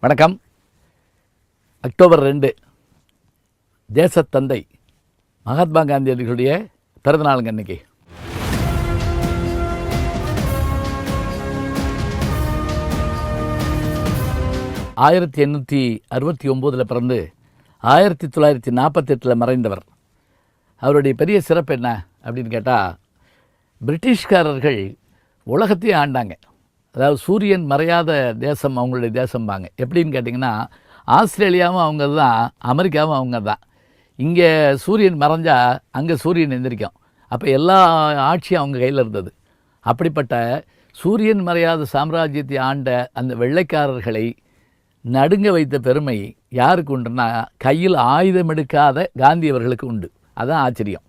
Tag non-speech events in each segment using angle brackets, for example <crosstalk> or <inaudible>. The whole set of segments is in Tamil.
வணக்கம். அக்டோபர் ரெண்டு தேசத்தந்தை மகாத்மா காந்தியடிகளுடைய பிறந்தநாளுங்க அன்னைக்கு. ஆயிரத்தி எண்ணூற்றி அறுபத்தி ஒம்போதில் பிறந்து ஆயிரத்தி தொள்ளாயிரத்தி நாற்பத்தெட்டில் மறைந்தவர். அவருடைய பெரிய சிறப்பு என்ன அப்படின்னு கேட்டால் பிரிட்டிஷ்காரர்கள் உலகத்தையே ஆண்டாங்க. அதாவது சூரியன் மறையாத தேசம் அவங்களுடைய தேசம்பாங்க. எப்படின்னு கேட்டிங்கன்னா ஆஸ்திரேலியாவும் அவங்க தான் அமெரிக்காவும் அவங்க தான் இங்கே சூரியன் மறைஞ்சால் அங்கே சூரியன் எந்திரிக்கும். அப்போ எல்லா ஆட்சியும் அவங்க கையில் இருந்தது. அப்படிப்பட்ட சூரியன் மறையாத சாம்ராஜ்யத்தை ஆண்ட அந்த வெள்ளைக்காரர்களை நடுங்க வைத்த பெருமை யாருக்கு உண்டுன்னா கையில் ஆயுதம் எடுக்காத காந்தி அவர்களுக்கு உண்டு. அதான் ஆச்சரியம்.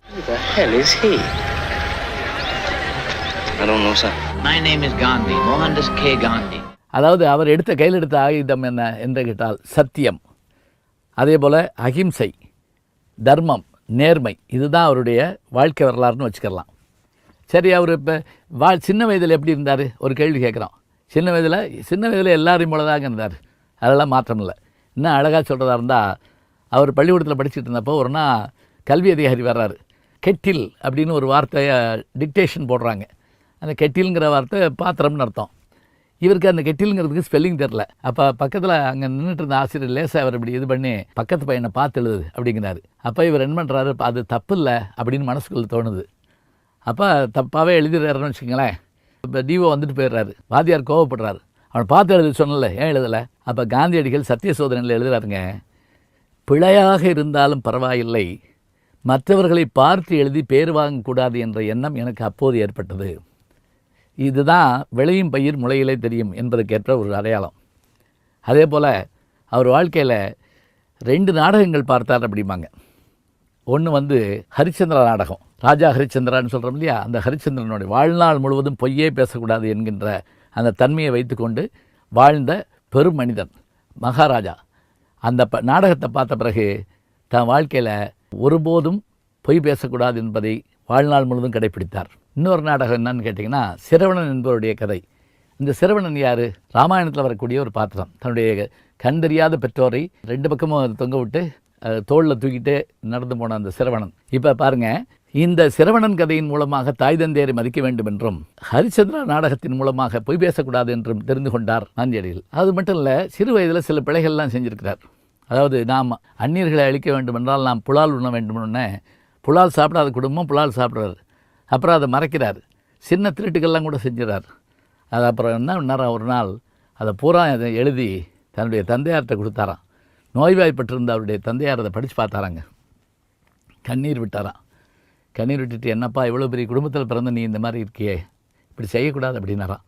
அதாவது அவர் எடுத்த கையில் எடுத்த ஆயுதம் என்ன என்று கேட்டால் சத்தியம். அதே போல் அகிம்சை தர்மம் நேர்மை இதுதான் அவருடைய வாழ்க்கை வரலாறுன்னு வச்சுக்கலாம் சரி அவர் இப்போ வா சின்ன வயதில் எப்படி இருந்தார்? ஒரு கேள்வி கேட்குறோம். சின்ன வயதில் சின்ன வயதில் எல்லாரையும் போல தாங்க இருந்தார். அதெல்லாம் மாற்றம் இல்லை. இன்னும் அழகாக சொல்கிறதா இருந்தால் அவர் பள்ளிக்கூடத்தில் படிச்சுட்டு இருந்தப்போ ஒரு நாள் கல்வி அதிகாரி வர்றாரு. கெட்டில் அப்படின்னு ஒரு வார்த்தையை டிக்டேஷன் போடுறாங்க. அந்த கெட்டில்ங்கிற வார்த்தை பாத்திரம்னு அர்த்தம். இவருக்கு அந்த கெட்டிலுங்கிறதுக்கு ஸ்பெல்லிங் தெரில அப்போ பக்கத்தில் அங்கே நின்றுட்டு இருந்த ஆசிரியர் லேசாக அவர் இப்படி இது பண்ணி பக்கத்து பையனை பார்த்து எழுது அப்படிங்கிறாரு. அப்போ இவர் என்ன பண்ணுறாரு அது தப்பு இல்லை அப்படின்னு மனசுக்குள்ளே தோணுது. அப்போ தப்பாகவே எழுதிடுறாருன்னு வச்சுக்கோங்களேன். இப்போ டிஓ வந்துட்டு போயிடுறாரு. வாதியார் கோவப்படுறாரு. அவனை பார்த்து எழுத சொன்னல ஏன் எழுதலை? அப்போ காந்தியடிகள் சத்திய சோதனையில் எழுதுறாருங்க பிழையாக இருந்தாலும் பரவாயில்லை. மற்றவர்களை பார்த்து எழுதி பேர் வாங்கக்கூடாது என்ற எண்ணம் எனக்கு அப்போது ஏற்பட்டது. இதுதான் விளையும் பயிர் முளையிலே தெரியும் என்பதற்கேற்ற ஒரு அடையாளம். அதே போல் அவர் வாழ்க்கையில் ரெண்டு நாடகங்கள் பார்த்தார் அப்படிம்பாங்க. ஒன்று வந்து ஹரிச்சந்திரா நாடகம். ராஜா ஹரிச்சந்திரான்னு சொல்கிறோம் இல்லையா? அந்த ஹரிச்சந்திரனுடைய வாழ்நாள் முழுவதும் பொய்யே பேசக்கூடாது என்கின்ற அந்த தன்மையை வைத்துக்கொண்டு வாழ்ந்த பெரும் மனிதன் மகாராஜா. அந்த ப நாடகத்தை பார்த்த பிறகு தன் வாழ்க்கையில் ஒருபோதும் பொய் பேசக்கூடாது என்பதை வாழ்நாள் முழுவதும் கடைப்பிடித்தார். இன்னொரு நாடகம் என்னன்னு கேட்டிங்கன்னா சிரவணன் என்பவருடைய கதை. இந்த சிரவணன் யார்? ராமாயணத்தில் வரக்கூடிய ஒரு பாத்திரம். தன்னுடைய கண்டறியாத பெற்றோரை ரெண்டு பக்கமும் தொங்க விட்டு தோளில் தூக்கிட்டு நடந்து போன அந்த சிரவணன். இப்போ பாருங்கள் இந்த சிரவணன் கதையின் மூலமாக தாய் தந்தையரை மதிக்க வேண்டும் என்றும் ஹரிச்சந்திரா நாடகத்தின் மூலமாக பொய் பேசக்கூடாது என்றும் தெரிந்து கொண்டார் காந்தியடிகள் அது மட்டும் இல்லை சிறு வயதில் சில பிழைகள்லாம் செஞ்சுருக்கிறார். அதாவது நாம் அந்நியர்களை அழிக்க வேண்டும் என்றால் நாம் புலால் உண்ண வேண்டும்னு புலால் சாப்பிடாத குடும்பம் புலால் சாப்பிட்றாரு அப்புறம் அதை மறைக்கிறார். சின்ன திருட்டுக்கள்லாம் கூட செஞ்சுறார் அது அப்புறம் என்ன பண்ணாராம் ஒரு நாள் அதை பூரா அதை எழுதி தன்னுடைய தந்தையார்கிட்ட கொடுத்தாராம். நோய்வாய்ப்பட்டிருந்த அவருடைய தந்தையார் அதை படித்து பார்த்தாராங்க. கண்ணீர் விட்டாராம். கண்ணீர் விட்டுட்டு என்னப்பா இவ்வளோ பெரிய குடும்பத்தில் பிறந்த நீ இந்த மாதிரி இருக்கியே? இப்படி செய்யக்கூடாது அப்படின்னாராம்.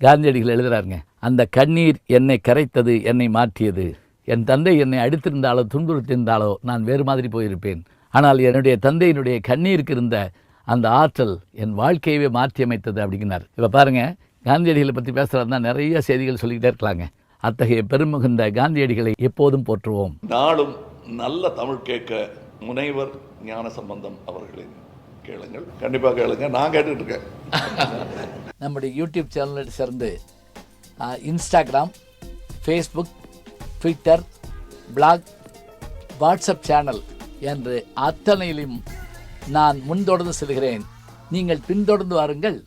காந்தியடிகள் எழுதுகிறாருங்க அந்த கண்ணீர் என்னை கரைத்தது என்னை மாற்றியது. என் தந்தை என்னை அடித்திருந்தாலோ துன்புறுத்திருந்தாலோ நான் வேறு மாதிரி போயிருப்பேன். ஆனால் என்னுடைய தந்தையினுடைய கண்ணீருக்கு இருந்த அந்த ஆற்றல் என் வாழ்க்கையவே மாற்றி அமைத்தது அப்படிங்கிறார். இப்போ பாருங்கள் காந்தியடிகளை பற்றி பேசுகிறதா நிறைய செய்திகள் சொல்லிக்கிட்டே இருக்கலாங்க. அத்தகைய பெருமிகுந்த காந்தியடிகளை எப்போதும் போற்றுவோம். நாளும் நல்ல தமிழ் கேட்க முனைவர் ஞான சம்பந்தம் அவர்களின் கேளுங்கள். கண்டிப்பாக கேளுங்க. நான் கேட்டுட்டு இருக்கேன். <laughs> நம்முடைய யூடியூப் சேனலை சேர்ந்து Instagram Facebook Twitter blog WhatsApp channel என்று அத்தனையிலும் நான் முன்தொடர்ந்து செல்கிறேன். நீங்கள் பின்தொடர்ந்து வாருங்கள்.